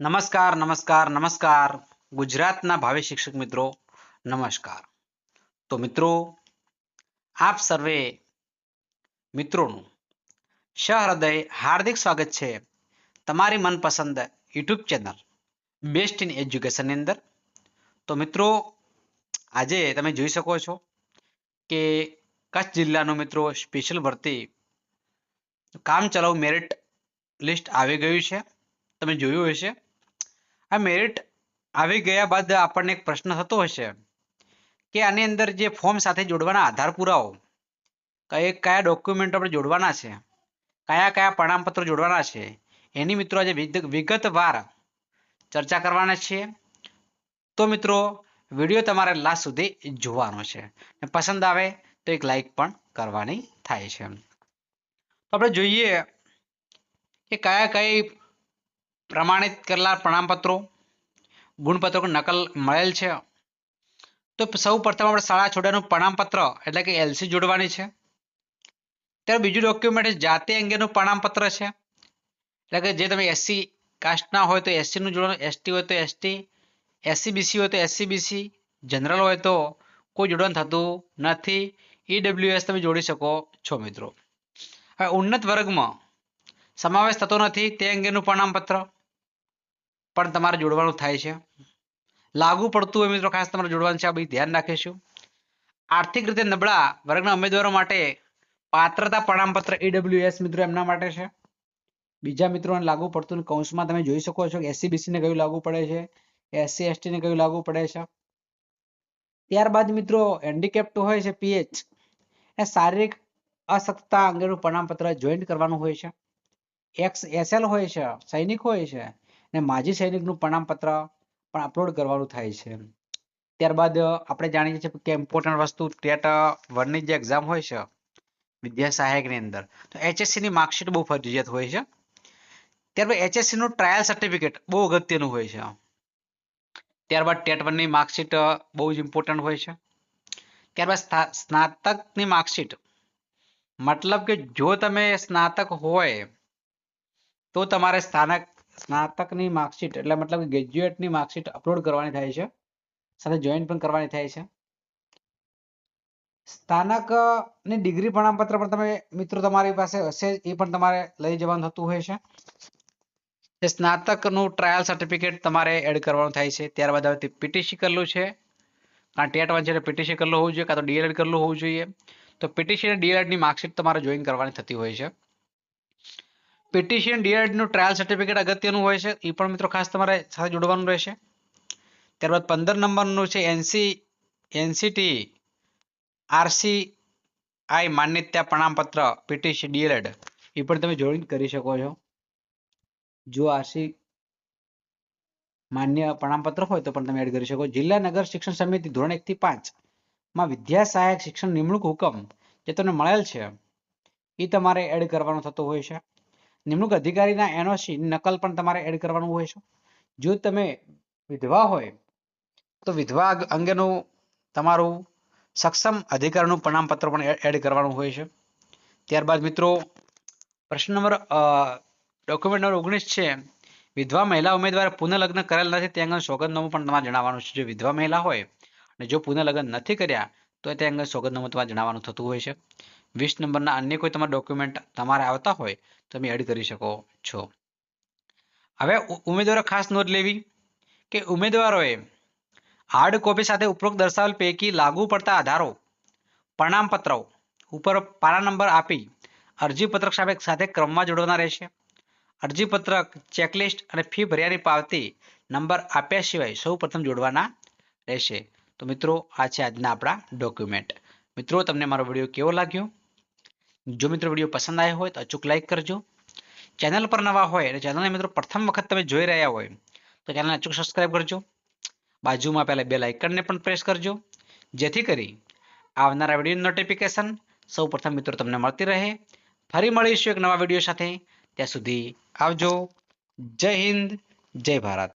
નમસ્કાર નમસ્કાર નમસ્કાર. ગુજરાતના ભાવિ શિક્ષક મિત્રો, નમસ્કાર. તો મિત્રો, આપ સર્વે મિત્રોનું સહૃદય હાર્દિક સ્વાગત છે તમારી મનપસંદ યુટ્યુબ ચેનલ બેસ્ટ ઇન એજ્યુકેશનની અંદર. તો મિત્રો, આજે તમે જોઈ શકો છો કે કચ્છ જિલ્લાનો મિત્રો સ્પેશિયલ ભરતી કામ ચલાવ મેરિટ લિસ્ટ આવી ગયું છે. તમે જોયું હશે. આ મેરિટ આવી ગયા બાદ આપણને એક પ્રશ્ન થતો હશે કે આની અંદર જે ફોર્મ સાથે જોડવાના આધાર પુરાવો, કયા કયા ડોક્યુમેન્ટ આપણે જોડવાના છે, કયા કયા પ્રમાણપત્રો જોડવાના છે, એની મિત્રો આજે વિગ- વિગતવાર ચર્ચા કરવાના છીએ. તો મિત્રો, વીડિયો તમારે લાસ્ટ સુધી જોવાનો છે. ને પસંદ આવે તો એક લાઈક પણ કરવાની થાય છે. તો આપણે જોઈએ કે કયા કઈ પ્રમાણિત કરેલા પ્રમાણપત્રો ગુણપત્રો નકલ મળેલ છે. તો સૌ પ્રથમ આપણે શાળા છોડ્યાનું પ્રમાણપત્ર એટલે કે એલસી જોડવાની છે. ત્યારે બીજું ડોક્યુમેન્ટ જાતિ અંગેનું પ્રમાણપત્ર છે. એટલે કે જે તમે એસસી કાસ્ટના હોય તો એસસીનું જોડવાનું એસટી હોય તો એસટી એસસી બીસી હોય તો એસસી બીસી જનરલ હોય તો કોઈ જોડવાનું થતું નથી. ઈડબ્લ્યુએસ તમે જોડી શકો છો મિત્રો. હવે ઉન્નત વર્ગમાં સમાવેશ થતો નથી તે અંગેનું પ્રમાણપત્ર. પણ તમારે જોડવાનું થાય છે. લાગુ પડતું હોય મિત્રો, ખાસ તમારે જોડવાનું છે. આ બધી ધ્યાન રાખીશું. આર્થિક રીતે નબળા વર્ગના ઉમેદવારો માટે પાત્રતા પ્રમાણપત્ર ઈડબ્લ્યુએસ મિત્રો એમના માટે છે. બીજા મિત્રોને લાગુ પડતું કૌંસમાં તમે જોઈ શકો છો કે એસસી ને કયું લાગુ પડે છે એસસી એસટી ને કયું લાગુ પડે છે. ત્યારબાદ મિત્રો હેન્ડીકેપ્ટ હોય છે પીએચ એ શારીરિક અશક્તતા અંગેનું પ્રમાણપત્ર જોઈન્ટ કરવાનું હોય છે. એક્સ એસએલ હોય છે, સૈનિક હોય છે અને માજી સૈનિકનું પ્રમાણપત્ર પણ અપલોડ કરવાનું થાય છે. ત્યારબાદ આપણે જાણીએ છીએ કે ઇમ્પોર્ટન્ટ વસ્તુ ટેટ વનની જે એક્ઝામ હોય છે, વિદ્યા સહાયકની અંદર, તો એચએસસીની માર્કશીટ બહુ ફરજિયાત હોય છે. ત્યારબાદ એચએસસીનું નું ટ્રાયલ સર્ટિફિકેટ બહુ અગત્યનું હોય છે. ત્યારબાદ ટેટ વનની માર્કશીટ બહુ જ ઇમ્પોર્ટન્ટ હોય છે. ત્યારબાદ સ્ના- સ્નાતકની માર્કશીટ મતલબ કે જો તમે સ્નાતક હોય, તો તમારે સ્થાનક સ્નાતકની માર્કશીટ, એટલે મતલબ ગ્રેજ્યુએટની માર્કશીટ અપલોડ કરવાની થાય છે. સાથે જોઈન પણ કરવાની થાય છે. સ્થાનકની ડિગ્રી પ્રમાણપત્ર પણ તમે મિત્રો તમારી પાસે હશે, એ પણ તમારે લઈ જવાનું થતું હોય છે. તે સ્નાતકનું ટ્રાયલ સર્ટિફિકેટ તમારે એડ કરવાનું થાય છે. ત્યારબાદ હવે પીટીસી કરેલું છે. કારણ ટેટ વન છે પીટીસી કરેલું હોવું જોઈએ, કાં તો ડીએલએડ કરેલું હોવું જોઈએ. તો પીટીસી અને ડીએલએડની માર્કશીટ તમારે જોઈન કરવાની થતી હોય છે. પીટીસી ડીઆરડીનું ટ્રાયલ સર્ટિફિકેટ અગત્યનું હોય છે. એ પણ મિત્રો ખાસ તમારે સાથે જોડવાનું રહેશે. ત્યારબાદ પંદર નંબરનું છે એનસી એનસીટી આરસી આઈ માન્યતા પ્રમાણપત્ર પીટીસી ડીએલએડ એ પણ તમે જોઈન કરી શકો છો. જો આરસી માન્ય પ્રમાણપત્ર હોય તો પણ તમે એડ કરી શકો. જિલ્લા નગર શિક્ષણ સમિતિ ધોરણ એક થી પાંચમાં વિદ્યા સહાયક શિક્ષણ નિમણૂક હુકમ જે તમને મળેલ છે એ તમારે એડ કરવાનો થતો હોય છે. નિમણૂક અધિકારીના એનઓસી નકલ પણ તમારે એડ કરવાનું હોય છે. જો તમે વિધવા હોય, તો વિધવા અંગેનું તમારું સક્ષમ અધિકારનું પ્રમાણપત્ર પણ એડ કરવાનું હોય છે. ત્યારબાદ મિત્રો, પ્રશ્ન નંબર ડોક્યુમેન્ટ નંબર ઓગણીસ છે. વિધવા મહિલા ઉમેદવારે પુનઃલગ્ન કરેલ નથી તે અંગે સોગંદનામું પણ તમારે જણાવવાનું છે. જો વિધવા મહિલા હોય અને જો પુનઃલગ્ન નથી કર્યા, તો તે અંગે સોગંદનામું તમારે જણાવવાનું થતું હોય છે. વીસ નંબરના અન્ય કોઈ તમારા ડોક્યુમેન્ટ તમારે આવતા હોય તો તમે એડ કરી શકો છો. હવે ઉમેદવારો ખાસ નોંધ લેવી કે ઉમેદવારોએ હાર્ડ કોપી સાથે ઉપરોક્ત દર્શાવેલ પૈકી લાગુ પડતા આધારો, પ્રમાણપત્રો ઉપર પારા નંબર આપી અરજીપત્રક સામે સાથે ક્રમમાં જોડવાના રહેશે. અરજીપત્રક ચેકલિસ્ટ અને ફી ભર્યાની પાવતી નંબર આપ્યા સિવાય સૌ પ્રથમ જોડવાના રહેશે. તો મિત્રો, આ છે આજના આપણા ડોક્યુમેન્ટ મિત્રો, તમને મારો વીડિયો કેવો લાગ્યો? જો મિત્રો વીડિયો પસંદ આવ્યો હોય તો અચૂક લાઇક કરજો. ચેનલ પર નવા હોય અને ચેનલને મિત્રો પ્રથમ વખત તમે જોઈ રહ્યા હોય, તો ચેનલને અચૂક સબસ્ક્રાઇબ કરજો. બાજુમાં પહેલાં બે લાઇકનને પણ પ્રેસ કરજો. જેથી કરી આવનારા વીડિયો નોટિફિકેશન સૌ પ્રથમ મિત્રો તમને મળતી રહે. ફરી મળીશું એક નવા વીડિયો સાથે. ત્યાં સુધી આવજો. જય હિન્દ, જય ભારત.